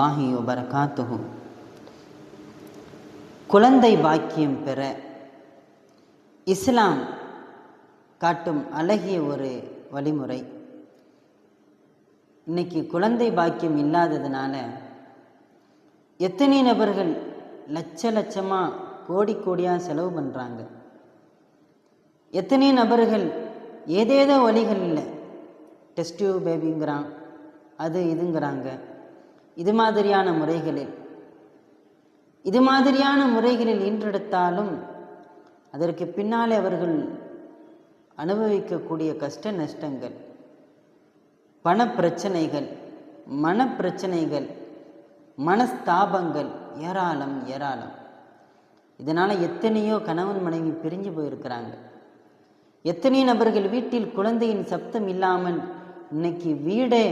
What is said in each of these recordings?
வரமத்துல்லாஹி வபரகாத்துஹு. குழந்தை பாக்கியம் பெற இஸ்லாம் காட்டும் அழகிய ஒரு வழிமுறை. இன்னைக்கு குழந்தை பாக்கியம் இல்லாததுனால எத்தனை நபர்கள் லட்ச லட்சமாக கோடி கோடியாக செலவு பண்ணுறாங்க எத்தனை நபர்கள் ஏதேதோ வழிகளில் டெஸ்ட் டியூப் பேபிங்கிறான் அது இதுங்கிறாங்க. இது மாதிரியான முறைகளில். இது மாதிரியான முறைகளில் ஈன்றெடுத்தாலும் அதற்கு பின்னாலே அவர்கள் அனுபவிக்கக்கூடிய கஷ்ட நஷ்டங்கள் பணப்பிரச்சனைகள் மனப்பிரச்சனைகள் மனஸ்தாபங்கள் ஏராளம் ஏராளம். இதனால் எத்தனையோ கணவன் மனைவி பிரிஞ்சு போயிருக்கிறாங்க. எத்தனை நபர்கள் வீட்டில் குழந்தையின் சப்தம் இல்லாமல் இன்னைக்கு வீடே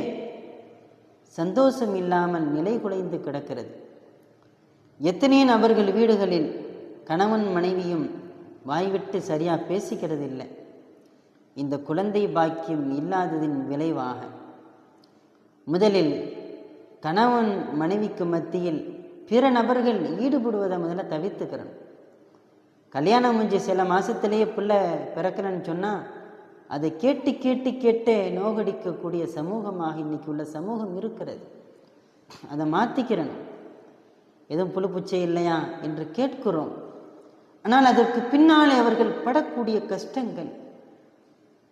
சந்தோஷம் இல்லாமல் நிலை குலைந்து கிடக்கிறது. எத்தனை நபர்கள் வீடுகளில் கணவன் மனைவியும் வாய்விட்டு சரியாக பேசிக்கிறது இல்லை இந்த குழந்தை பாக்கியம் இல்லாததின் விளைவாக முதலில் கணவன் மனைவிக்கு மத்தியில் பிற நபர்கள் ஈடுபடுவதை முதல்ல தவிர்த்துக்கிறோம் கல்யாணம் முடிஞ்ச சில மாதத்திலேயே பிள்ளை பிறக்கிறேன்னு சொன்னால் அதை கேட்டு கேட்டு கேட்டு நோகடிக்கக்கூடிய சமூகமாக இன்றைக்கி உள்ள சமூகம் இருக்கிறது. அதை மாற்றிக்கிறணும் எதுவும் புழுப்புச்சை இல்லையா என்று கேட்கிறோம். ஆனால் அதற்கு பின்னாலே அவர்கள் படக்கூடிய கஷ்டங்கள்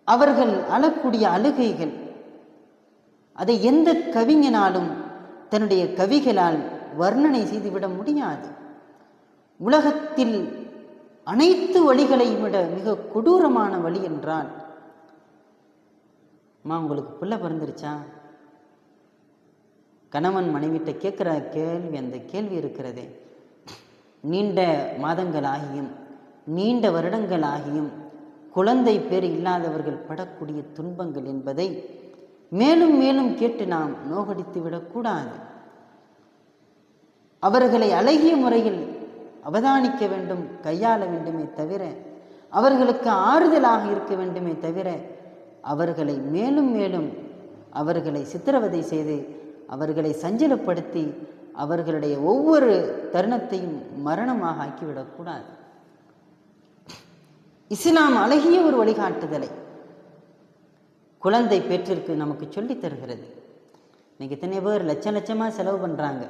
அவர்கள் அழக்கூடிய அழுகைகள் அதை எந்த கவிஞனாலும் தன்னுடைய கவிகளால் வர்ணனை செய்துவிட முடியாது. உலகத்தில் அனைத்து வழிகளையும் விட மிக கொடூரமான வழி என்றால் அம்மா உங்களுக்கு பிள்ளை பிறந்துருச்சா? கணவன் மனைவிட்ட கேட்குற கேள்வி அந்த கேள்வி இருக்கிறதே. நீண்ட மாதங்கள் ஆகியும் நீண்ட வருடங்கள் ஆகியும் குழந்தை பேர் இல்லாதவர்கள் படக்கூடிய துன்பங்கள் என்பதை மேலும் மேலும் கேட்டு நாம் நோகடித்து விடக்கூடாது. அவர்களை அழகிய முறையில் அவதானிக்க வேண்டும் கையாள வேண்டுமே தவிர அவர்களுக்கு ஆறுதலாக இருக்க வேண்டுமே தவிர அவர்களை மேலும் மேலும் அவர்களை சித்திரவதை செய்து அவர்களை சஞ்சலப்படுத்தி அவர்களுடைய ஒவ்வொரு தருணத்தையும் மரணமாக ஆக்கிவிடக்கூடாது இஸ்லாம் அழகிய ஒரு வழிகாட்டுதலை குழந்தை பேற்றிற்கு நமக்கு சொல்லித் தருகிறது. இன்னைக்கு இத்தனை பேர் லட்சம் லட்சமாக செலவு பண்ணுறாங்க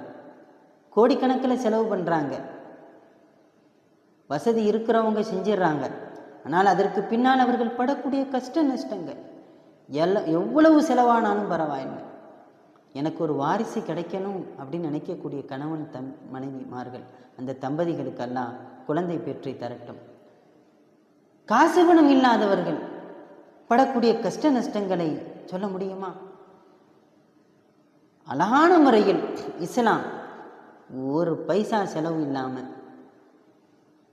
கோடிக்கணக்கில் செலவு பண்ணுறாங்க வசதி இருக்கிறவங்க செஞ்சிடுறாங்க. ஆனால் அதற்கு பின்னால் அவர்கள் படக்கூடிய கஷ்ட நஷ்டங்கள். எல்லா எவ்வளவு செலவானாலும் பரவாயில்லை. எனக்கு ஒரு வாரிசு கிடைக்கணும் அப்படின்னு நினைக்கக்கூடிய கணவன் தம் மனைவிமார்கள் அந்த தம்பதிகளுக்கெல்லாம் குழந்தை பெற்றை தரட்டும். காசு பணம் இல்லாதவர்கள் படக்கூடிய கஷ்ட நஷ்டங்களை சொல்ல முடியுமா? அழகான முறையில் இஸ்லாம் ஒரு பைசா செலவு இல்லாமல்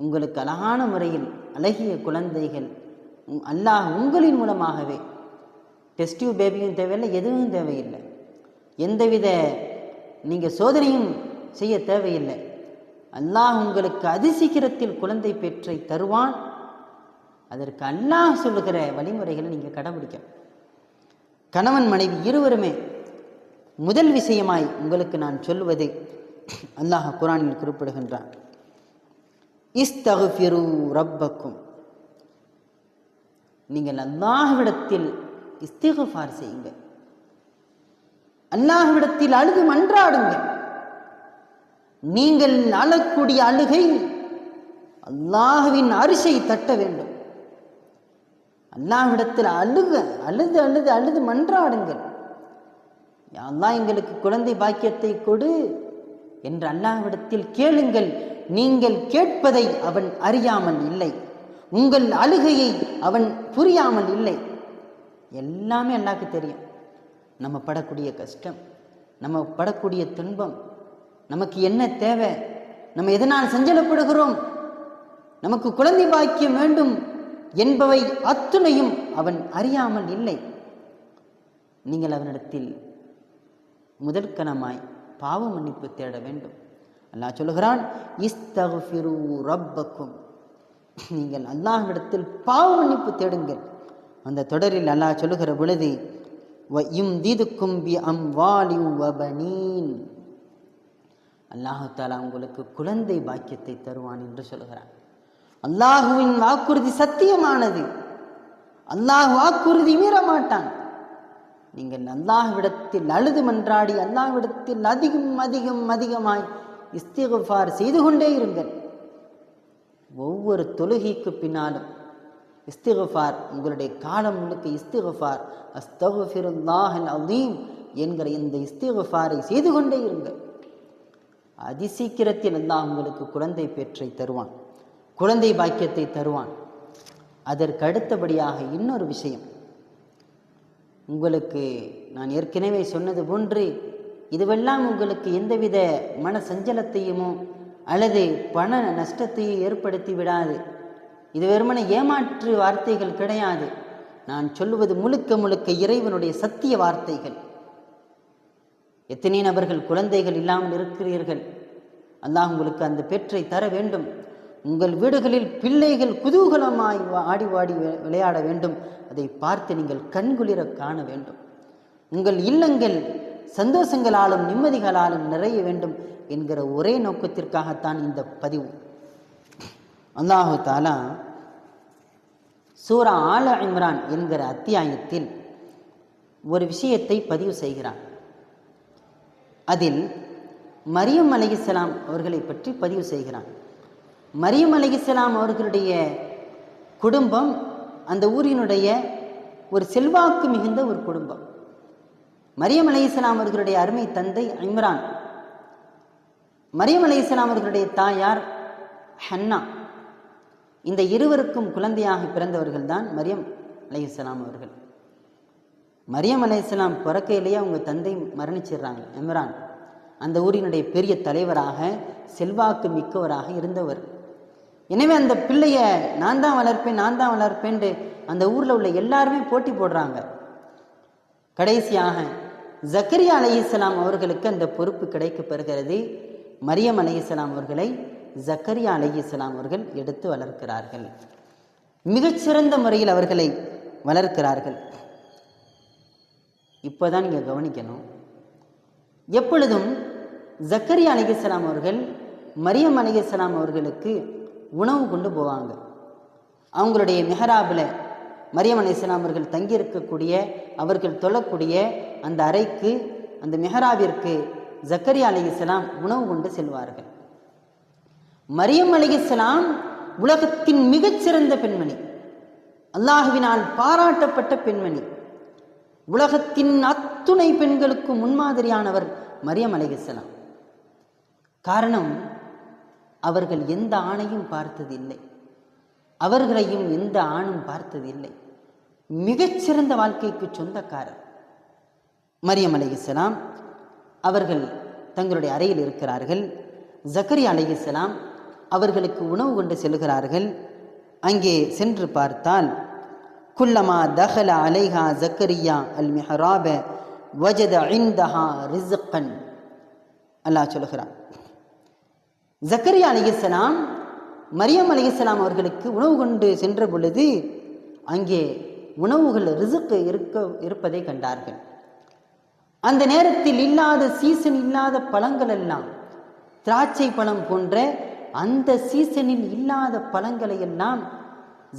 உங்களுக்கு அழகான முறையில் அழகிய குழந்தைகள். அல்லாஹ் உங்களின் மூலமாகவே. டெஸ்டியூ பேபியும் தேவையில்லை எதுவும் தேவையில்லை. எந்தவித நீங்கள் சோதனையும் செய்ய தேவையில்லை. அல்லாஹ் உங்களுக்கு அதிசீக்கிரத்தில் குழந்தை பெற்றை தருவான். அதற்கு அல்லாஹ் சொல்லுகிற வழிமுறைகளை நீங்கள் கடைபிடிக்க கணவன் மனைவி இருவருமே முதல் விஷயமாய் உங்களுக்கு நான் சொல்வது அல்லாஹ் குரானில் குறிப்பிடுகின்றான். இஸ்தகுஃபிரு ரப்பக்கும். நீங்கள் அல்லாஹ்விடத்தில் இஸ்திகுஃபார் செய்யுங்க அல்லாஹ்விடத்தில் அழுது மன்றாடுங்கள். நீங்கள் அழக்கூடிய அழுகை அல்லாஹுவின் அரிசை தட்ட வேண்டும். அல்லாஹ்விடத்தில் அழுக அழுது அழுது அழுது மன்றாடுங்கள். அல்லாஹ் எங்களுக்கு குழந்தை பாக்கியத்தை கொடு என்று அல்லாஹ்விடத்தில் கேளுங்கள். நீங்கள் கேட்பதை அவன் அறியாமல் இல்லை. உங்கள் அழுகையை அவன் புரியாமல் இல்லை. எல்லாமே அல்லாக்கு தெரியும். நம்ம படக்கூடிய கஷ்டம் நம்ம படக்கூடிய துன்பம் நமக்கு என்ன தேவை நம்ம எதனால் சஞ்சலப்படுகிறோம் நமக்கு குழந்தை பாக்கியம் வேண்டும் என்பவை அத்துணையும் அவன் அறியாமல் இல்லை. நீங்கள் அவனிடத்தில் முதற்கணமாய் பாவ மன்னிப்பு தேட வேண்டும். அல்லாஹ் சொல்லுகிறான் இஸ்தகுஃபிரு ரப்பக்கும். நீங்கள் அல்லாஹ்விடத்தில் பாவ மன்னிப்பு தேடுங்கள். அந்த தொடரில் அல்லாஹ் சொல்லுகிற பொழுது இம் தீதுக்கும் பி அம் வாலி வபனீன். அல்லாஹு தாலா உங்களுக்கு குழந்தை பாக்கியத்தை தருவான் என்று சொல்கிறான் அல்லாஹுவின் வாக்குறுதி சத்தியமானது. அல்லாஹ் வாக்குறுதி மீற மாட்டான் நீங்கள் அல்லாஹ்விடத்தில் அழுது மன்றாடி அல்லாஹ்விடத்தில் அதிகம் அதிகம் அதிகமாய் இஸ்திகுஃபார் செய்து கொண்டே இருங்கள். ஒவ்வொரு தொழுகைக்கு பின்னாலும் இஸ்திகுஃபார் உங்களுடைய காலம் முழுக்க இஸ்திகுஃபார் அஸ்தகுஃபிருல்லாஹல் அதீம் என்கிற இந்த இஸ்திகுஃபாரை செய்து கொண்டே இருங்கள். அதிசீக்கிரத்தில் அல்லாஹ் உங்களுக்கு குழந்தை பெற்றை தருவான் குழந்தை பாக்கியத்தை தருவான். அதற்கு அடுத்தபடியாக இன்னொரு விஷயம். உங்களுக்கு நான் ஏற்கனவே சொன்னது போன்று இதுவெல்லாம் உங்களுக்கு எந்தவித மன சஞ்சலத்தையுமோ அல்லது பண நஷ்டத்தையும் ஏற்படுத்தி விடாது. இது வெறுமன ஏமாற்று வார்த்தைகள் கிடையாது. நான் சொல்லுவது முழுக்க முழுக்க இறைவனுடைய சத்திய வார்த்தைகள். எத்தனை நபர்கள் குழந்தைகள் இல்லாமல் இருக்கிறீர்கள்? அல்லாஹ் உங்களுக்கு அந்த பெற்றை தர வேண்டும். உங்கள் வீடுகளில் பிள்ளைகள் குதூகலமாய் வா- ஆடி வாடி விளையாட வேண்டும். அதை பார்த்து நீங்கள் கண்குளிர காண வேண்டும். உங்கள் இல்லங்கள் சந்தோஷங்களாலும் நிம்மதிகளாலும் நிறைய வேண்டும் என்கிற ஒரே நோக்கத்திற்காகத்தான் இந்த பதிவு. அல்லாஹு தாலா சூரா ஆல இம்ரான் என்கிற அத்தியாயத்தில் ஒரு விஷயத்தை பதிவு செய்கிறான். அதில் மரியம் அலைஹிஸ்ஸலாம் அவர்களை பற்றி பதிவு செய்கிறான். மரியம் அலைஹிஸ்ஸலாம் அவர்களுடைய குடும்பம் அந்த ஊரினுடைய ஒரு செல்வாக்கு மிகுந்த ஒரு குடும்பம். மரியம் அலைஹிஸ்ஸலாம் அவர்களுடைய அருமை தந்தை இம்ரான். மரியம் அலைஹிஸ்ஸலாம் அவர்களுடைய தாயார் ஹன்னா. இந்த இருவருக்கும் குழந்தையாக பிறந்தவர்கள் தான் மரியம் அலைஹிஸ்ஸலாம் அவர்கள். மரியம் அலைஹிஸ்ஸலாம் பிறக்கையிலேயே அவங்க தந்தை மரணிச்சிடுறாங்க இம்ரான். அந்த ஊரினுடைய பெரிய தலைவராக செல்வாக்கு மிக்கவராக இருந்தவர். எனவே அந்த பிள்ளைய நான் தான் வளர்ப்பேன் நான் தான் வளர்ப்பேன்ட்டு அந்த ஊரில் உள்ள எல்லாருமே போட்டி போடுறாங்க. கடைசியாக ஜக்கரியா அலைஹிஸ்ஸலாம் அவர்களுக்கு அந்த பொறுப்பு கிடைக்கப் பெறுகிறது மரியம் அலைஹிஸ்ஸலாம் அவர்களை ஜக்கரியா அலைஹிஸ்ஸலாம் அவர்கள் எடுத்து வளர்க்கிறார்கள். மிகச்சிறந்த முறையில் அவர்களை வளர்க்கிறார்கள். இப்போதான் நீங்கள் கவனிக்கணும். எப்பொழுதும் ஜக்கரியா அலைஹிஸ்ஸலாம் அவர்கள் மரியம் அலைஹிஸ்ஸலாம் அவர்களுக்கு உணவு கொண்டு போவாங்க. அவங்களுடைய மெஹராபில் மரியம் அலைஹிஸ்ஸலாம் அவர்கள் தங்கியிருக்கக்கூடிய அவர்கள் தொழக்கூடிய அந்த அறைக்கு அந்த மெஹராவிற்கு ஜக்கரியா அலிகலாம் உணவு கொண்டு செல்வார்கள். மரியம் அலிகலாம் உலகத்தின் மிகச்சிறந்த பெண்மணி. அல்லாஹுவினால் பாராட்டப்பட்ட பெண்மணி. உலகத்தின் அத்துணை பெண்களுக்கு முன்மாதிரியானவர் மரியம் அலிகலாம் காரணம் அவர்கள் எந்த ஆணையும் பார்த்ததில்லை. அவர்களையும் எந்த ஆணும் பார்த்ததில்லை. மிகச்சிறந்த வாழ்க்கைக்கு சொந்தக்காரர். மரியம் அலைஹிஸ்ஸலாம் அவர்கள் தங்களுடைய அறையில் இருக்கிறார்கள். ஜக்கரியா அலைஹிஸ்ஸலாம் அவர்களுக்கு உணவு கொண்டு செல்கிறார்கள். அங்கே சென்று பார்த்தால் குல்லமா தஹல அலைஹா ஜக்கரியா அல் மிஹராப வஜத ஐந்தஹா ரிசக்கன் அல்லாஹ் சொல்கிறான். ஜக்கரியா அலைஹிஸ்ஸலாம் மரியம் அலைஹிஸ்ஸலாம் அவர்களுக்கு உணவு கொண்டு சென்ற பொழுது அங்கே உணவுகள் ரிசுக்கு இருக்க இருப்பதை கண்டார்கள். அந்த நேரத்தில் இல்லாத சீசன் இல்லாத பழங்கள் எல்லாம் திராட்சை பழம் போன்ற அந்த சீசனில் இல்லாத பழங்களை எல்லாம்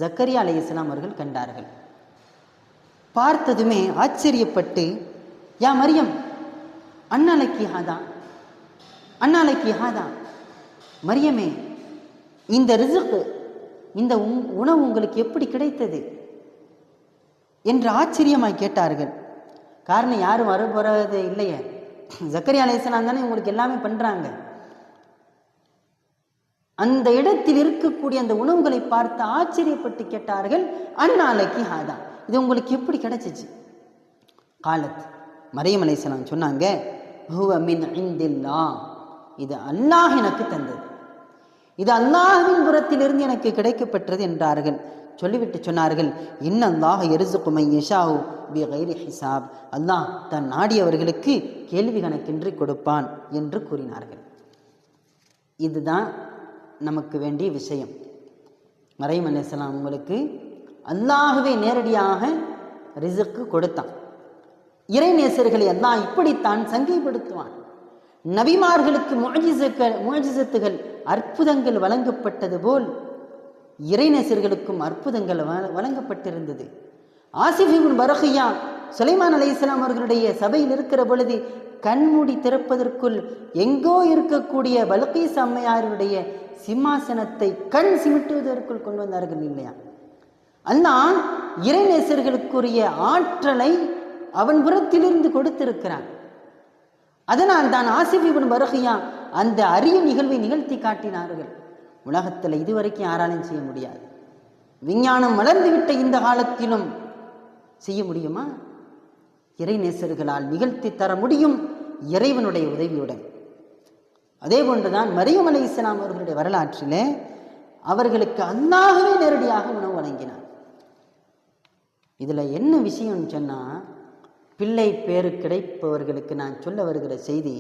ஜக்கரியா அலைஹிஸ்ஸலாம் அவர்கள் கண்டார்கள். பார்த்ததுமே ஆச்சரியப்பட்டு யா மரியம் அண்ணாலைக்கு ஹாதா அண்ணாலைக்கு ஹாதா மரியமே இந்த ரிசுக்கு இந்த உணவு உங்களுக்கு எப்படி கிடைத்தது? என்று ஆச்சரியமாய் கேட்டார்கள். காரணம் யாரும் வர போறது இல்லையே. ஜக்கரி அலைஹிஸ்ஸலாம் தானே உங்களுக்கு எல்லாமே பண்ணுறாங்க அந்த இடத்தில் இருக்கக்கூடிய அந்த உணவுகளை பார்த்து ஆச்சரியப்பட்டு கேட்டார்கள் அந்நாளைக்கு ஹாதா. இது உங்களுக்கு எப்படி கிடைச்சிச்சு? காலத் மரியம் அலைஹிஸ்ஸலாம் சொன்னாங்க இது அல்லாஹ் எனக்கு தந்தது. இது அல்லாஹின் புறத்திலிருந்து எனக்கு கிடைக்கப்பெற்றது என்றார்கள். சொல்லிவிட்டு சொன்னார்கள். இன்னல்லாஹ் எரிசுக்கு மை யஷாஹு பி கைரி ஹிசாப். அல்லாஹ் தன் நாடியவர்களுக்கு கேள்வி கணக்கின்றி கொடுப்பான் என்று கூறினார்கள். இதுதான் நமக்கு வேண்டிய விஷயம். மறையம் அலைஹிஸ்ஸலாம் உங்களுக்கு அல்லாகவே நேரடியாக ரிசுக்கு கொடுத்தான். இறைநேசர்களை அல்லாஹ் இப்படித்தான் சங்கைப்படுத்துவான். நபிமார்களுக்கு முஜிசுக்கள் முஜிசத்துகள் அற்புதங்கள் வழங்கப்பட்டது போல் இறைநேசர்களுக்கும் அற்புதங்கள் வ- வழங்கப்பட்டிருந்தது. ஆசிஃபிபின் பரஹியா சுலைமான் அலி இஸ்லாம் அவர்களுடைய சபையில் இருக்கிற பொழுது கண்மூடி திறப்பதற்குள் எங்கோ இருக்கக்கூடிய பல்கீஸ் அம்மையாருடைய சிம்மாசனத்தை கண் சிமிட்டுவதற்குள் கொண்டு வந்தார்கள் இல்லையா? அல்லாஹ் இறைநேசர்களுக்குரிய ஆற்றலை அவன் புறத்திலிருந்து கொடுத்திருக்கிறான். அதனால் தான் ஆசிஃபிபின் பரஹியா அந்த அரிய நிகழ்வை நிகழ்த்தி காட்டினார்கள். உலகத்தில் இதுவரைக்கும் யாராலும் செய்ய முடியாது. விஞ்ஞானம் வளர்ந்துவிட்ட இந்த காலத்திலும் செய்ய முடியுமா? இறைநேசர்களால் நிகழ்த்தி தர முடியும் இறைவனுடைய உதவியுடன். அதே போன்றுதான் மரியம் அலை இஸ்லாம் அவர்களுடைய வரலாற்றிலே அவர்களுக்கு அல்லாகவே நேரடியாக உணவு வழங்கினார். இதில் என்ன விஷயம்னு சொன்னால் பிள்ளை பேரு கிடைப்பவர்களுக்கு நான் சொல்ல வருகிற செய்தி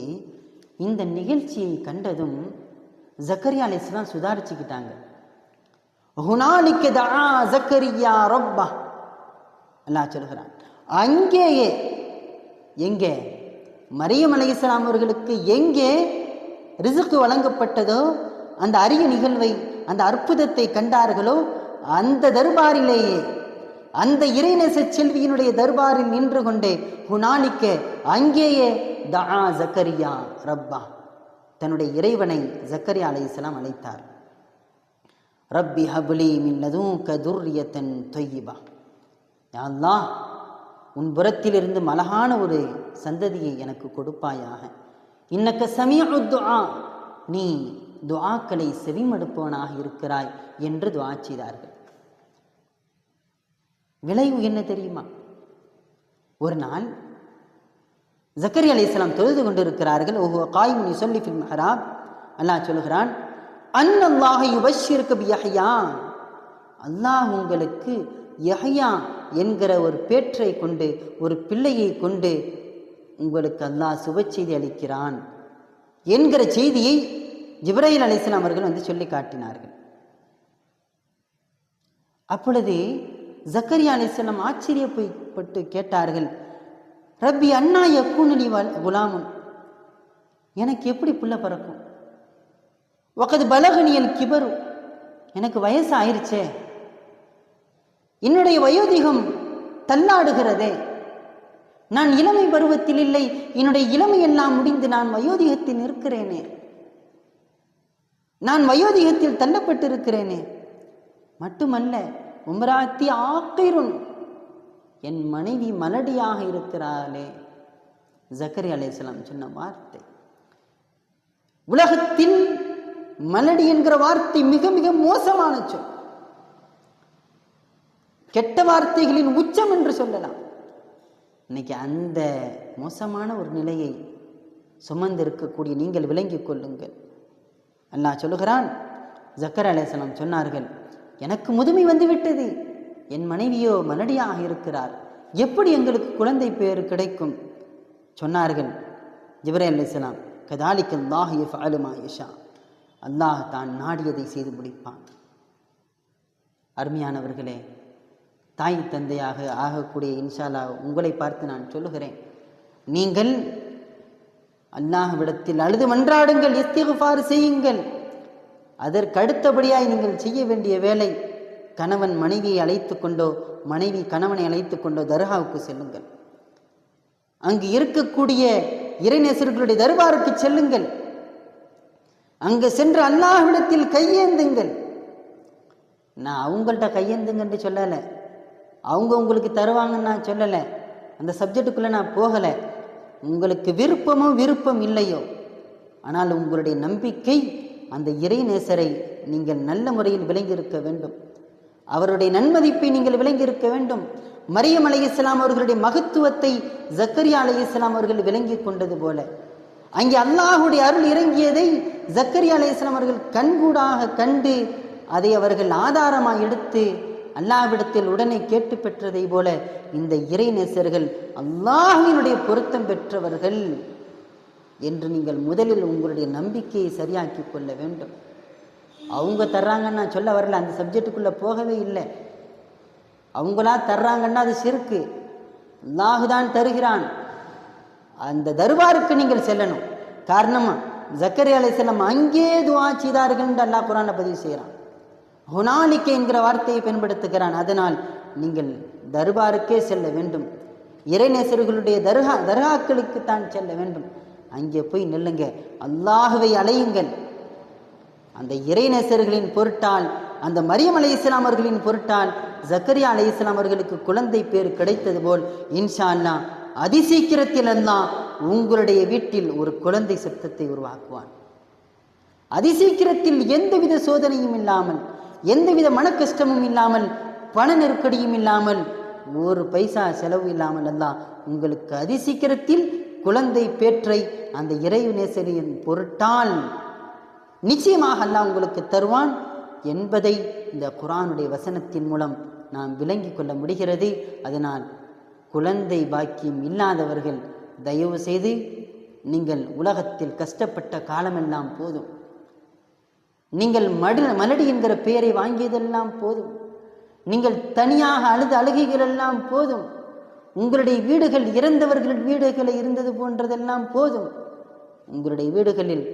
இந்த நிகழ்ச்சியை கண்டதும் ஜக்கரியா அலிஸ்லாம் சுதாரிச்சுக்கிட்டாங்க. ஹுனாலிக்க தா ஜக்கரியா ரப்பா அல்லாஹ் சொல்கிறான். அங்கேயே எங்கே? மரியம் அலையாம் அவர்களுக்கு எங்கே ரிசுக்கு வழங்கப்பட்டதோ அந்த அரிய நிகழ்வை அந்த அற்புதத்தை கண்டார்களோ அந்த தர்பாரிலேயே அந்த இறைநேச செல்வியினுடைய தர்பாரில் நின்று கொண்டே ஹுனாலிக்க அங்கேயே தா ஜக்கரியா ரப்பா தன்னுடைய இறைவனை ஜக்கரியா அலைஹிஸ்ஸலாம் அழைத்தார். ரப்பி ஹபுலி மின்னதும் கதுர்யத்தன் தொய்யிபா. யாழ்லா உன் புறத்திலிருந்து மலகான ஒரு சந்ததியை எனக்கு கொடுப்பாயாக. இன்னக்க சமீ துஆ நீ துஆக்களை செவிமடுப்பவனாக இருக்கிறாய் என்று துவா செய்தார்கள். விளைவு என்ன தெரியுமா? ஒரு நாள் ஜக்கரி அலைஹிஸ்ஸலாம் தொழுது கொண்டிருக்கிறார்கள். ஓஹோ காய்முனி சொல்லி ஃபில் மஹராப். அல்லாஹ் சொல்கிறான் அன்னல்லாக யுபஷ்ஷிருக்க பியஹ்யா அல்லாஹ் உங்களுக்கு யஹ்யா என்கிற ஒரு பேற்றை கொண்டு ஒரு பிள்ளையை கொண்டு உங்களுக்கு அல்லாஹ் சுப செய்தி அளிக்கிறான் என்கிற செய்தியை ஜிப்ராயில் அலிஸ்லாம் அவர்கள் வந்து சொல்லி காட்டினார்கள். அப்பொழுது ஜக்கரியா அலிஸ்லாம் ஆச்சரியப்பட்டு கேட்டார்கள் ரப்பி அண்ணா யக்கூனலி வல் குலாமுன். எனக்கு எப்படி புள்ள பிறக்கும்? ஒக்கது பலகனியல் கிபரு. எனக்கு வயசு ஆயிடுச்சே என்னுடைய வயோதிகம் தள்ளாடுகிறதே. நான் இளமை பருவத்தில் இல்லை. என்னுடைய இளமை எல்லாம் முடிந்து நான் வயோதிகத்தில் இருக்கிறேனே நான் வயோதிகத்தில் தள்ளப்பட்டிருக்கிறேனே. மட்டுமல்ல உம்ராத்தி ஆக்கிரும் என் மனைவி மலடியாக இருக்கிறாளே. ஜக்கரி அலைஹிஸ்ஸலாம் சொன்ன வார்த்தை. உலகத்தில் மலடி என்கிற வார்த்தை மிக மிக மோசமான சொல். கெட்ட வார்த்தைகளின் உச்சம் என்று சொல்லலாம். இன்னைக்கு அந்த மோசமான ஒரு நிலையை சுமந்திருக்கக்கூடிய நீங்கள் விளங்கிக் கொள்ளுங்கள். அல்லாஹ் சொல்லுகிறான் ஜக்கர் அலேசலாம் சொன்னார்கள் எனக்கு முதுமை வந்து விட்டது. என் மனைவியோ மலடியாக இருக்கிறார். எப்படி எங்களுக்கு குழந்தை பேர் கிடைக்கும்? சொன்னார்கள் ஜிப்ரே அலிஸ்லாம் கதாலிக் அல்லாஹ் யஃஅலு அலுமா யஷா. அல்லாஹ் தான் நாடியதை செய்து முடிப்பான். அருமையானவர்களே தாய் தந்தையாக ஆகக்கூடிய இன்ஷாலா உங்களை பார்த்து நான் சொல்லுகிறேன். நீங்கள் அல்லாஹ்விடத்தில் அழுது மன்றாடுங்கள் இஸ்திகுஃபார் செய்யுங்கள். அதற்கு அடுத்தபடியாய் நீங்கள் செய்ய வேண்டிய வேலை கணவன் மனைவியை அழைத்து கொண்டோ மனைவி கணவனை அழைத்து கொண்டோ தர்காவுக்கு செல்லுங்கள். அங்கு இருக்கக்கூடிய இறைநேசர்களுடைய தர்பாருக்கு செல்லுங்கள். அங்கு சென்று அல்லாஹ்விடத்தில் கையேந்துங்கள். நான் அவங்கள்ட்ட கையேந்துங்கன்னு சொல்லலை. அவங்க உங்களுக்கு தருவாங்கன்னு நான் சொல்லலை. அந்த சப்ஜெக்டுக்குள்ளே நான் போகலை. உங்களுக்கு விருப்பமோ விருப்பம் இல்லையோ. ஆனால் உங்களுடைய நம்பிக்கை அந்த இறைநேசரை நீங்கள் நல்ல முறையில் விளங்கியிருக்க வேண்டும். அவருடைய நன்மதிப்பை நீங்கள் விளங்கியிருக்க வேண்டும். மரியம் அலைஹிஸ்ஸலாம் அவர்களுடைய மகத்துவத்தை ஜக்கரியா இஸ்லாம் அவர்கள் விளங்கி கொண்டது போல. அங்கே அல்லாஹுடைய அருள் இறங்கியதை ஜக்கரியா இஸ்லாம் அவர்கள் கண்கூடாக கண்டு அதை அவர்கள் ஆதாரமாக எடுத்து அல்லாவிடத்தில் உடனே கேட்டு பெற்றதை போல இந்த இறைநேசர்கள் அல்லாஹினுடைய பொருத்தம் பெற்றவர்கள் என்று நீங்கள் முதலில் உங்களுடைய நம்பிக்கையை சரியாக்கி கொள்ள வேண்டும். அவங்க தர்றாங்கன்னு நான் சொல்ல வரல. அந்த சப்ஜெக்டுக்குள்ளே போகவே இல்லை. அவங்களா தர்றாங்கன்னா அது சிறுக்கு. அல்லாஹு தான் தருகிறான். அந்த தர்பாருக்கு நீங்கள் செல்லணும். காரணமா அலை செல்லம் அங்கே துவா செய்தார்கள் என்று அல்லாஹ் குரானை பதிவு செய்கிறான். ஹுனாலிக்க என்கிற வார்த்தையை பயன்படுத்துகிறான். அதனால் நீங்கள் தர்பாருக்கே செல்ல வேண்டும். இறைநேசர்களுடைய தர்கா தர்காக்களுக்கு தான் செல்ல வேண்டும். அங்கே போய் நில்லுங்க. அல்லாஹுவை அலையுங்கள். அந்த இறைநேசர்களின் பொருட்டால் அந்த மரியம் அலை இஸ்லாமர்களின் பொருட்டால் ஜக்கரியா அலை இஸ்லாமர்களுக்கு குழந்தை பேர் கிடைத்தது போல் இன்ஷா அல்லா அதிசீக்கிரத்திலெல்லாம் உங்களுடைய வீட்டில் ஒரு குழந்தை சத்தத்தை உருவாக்குவான். அதிசீக்கிரத்தில் எந்தவித சோதனையும் இல்லாமல் எந்தவித மன கஷ்டமும் இல்லாமல் பண நெருக்கடியும் இல்லாமல் ஒரு பைசா செலவு இல்லாமல் எல்லாம் உங்களுக்கு அதிசீக்கிரத்தில் குழந்தை பேற்றை அந்த இறைவு நேசரியின் பொருட்டால் நிச்சயமாக அல்லாஹ் உங்களுக்கு தருவான் என்பதை இந்த குரானுடைய வசனத்தின் மூலம் நாம் விளங்கிக் கொள்ள முடிகிறது. அதனால் குழந்தை பாக்கியம் இல்லாதவர்கள் தயவு செய்து நீங்கள் உலகத்தில் கஷ்டப்பட்ட காலமெல்லாம் போதும். நீங்கள் மடு மலடி என்கிற பெயரை வாங்கியதெல்லாம் போதும். நீங்கள் தனியாக அழுத அழுகைகளெல்லாம் போதும். உங்களுடைய வீடுகள் இறந்தவர்கள் வீடுகளை இருந்தது போன்றதெல்லாம் போதும். உங்களுடைய வீடுகளில்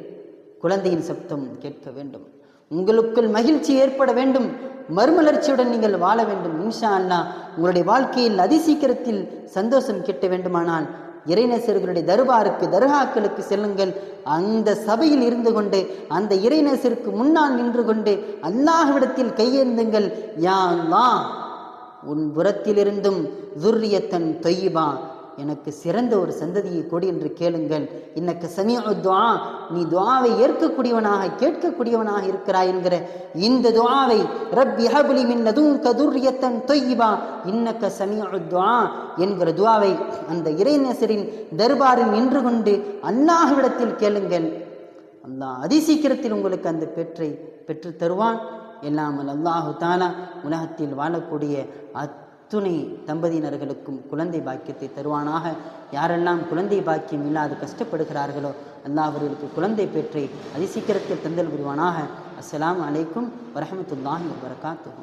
குழந்தையின் சப்தம் கேட்க வேண்டும். உங்களுக்குள் மகிழ்ச்சி ஏற்பட வேண்டும். மறுமலர்ச்சியுடன் நீங்கள் வாழ வேண்டும். இன்ஷா அல்லா உங்களுடைய வாழ்க்கையில் அதிசீக்கிரத்தில் சந்தோஷம் கிட்ட வேண்டுமானால் இறைநேசர்களுடைய தர்பாருக்கு தர்காக்களுக்கு செல்லுங்கள். அந்த சபையில் இருந்து கொண்டு அந்த இறைநேசருக்கு முன்னால் நின்று கொண்டு அல்லாஹ்விடத்தில் கையேந்துங்கள். யா வா உன் புறத்திலிருந்தும் துர்ரியத்தன் தொய்யிபா. எனக்கு சிறந்த ஒரு சந்ததியை கொடு என்று கேளுங்கள். இன்னக்கு சமீ துவா நீ துவாவை ஏற்கக்கூடியவனாக கேட்கக்கூடியவனாக இருக்கிறாய் என்கிற இந்த துவாவை ரப்பி ஹபுலி மின் லதுன்க துர்ரியத்தன் தொய்யிபா. இன்னக்க சமீ துவா என்கிற துவாவை அந்த இறைநேசரின் தர்பாரில் நின்று கொண்டு அல்லாஹ்விடத்தில் கேளுங்கள். அல்லாஹ் அதிசீக்கிரத்தில் உங்களுக்கு அந்த பெற்றை பெற்று தருவான். எல்லாமல் அல்லாஹு தானா உலகத்தில் வாழக்கூடிய அத்துணை தம்பதியினர்களுக்கும் குழந்தை பாக்கியத்தை தருவானாக. யாரெல்லாம் குழந்தை பாக்கியம் இல்லாது கஷ்டப்படுகிறார்களோ அல்லா அவர்களுக்கு குழந்தை பெற்றை அதிசீக்கிரத்தில் தந்தல் புரிவானாக. அஸ்லாம் அலைக்கும் வரமத்துல்லாஹி வபரகாத்துஹு.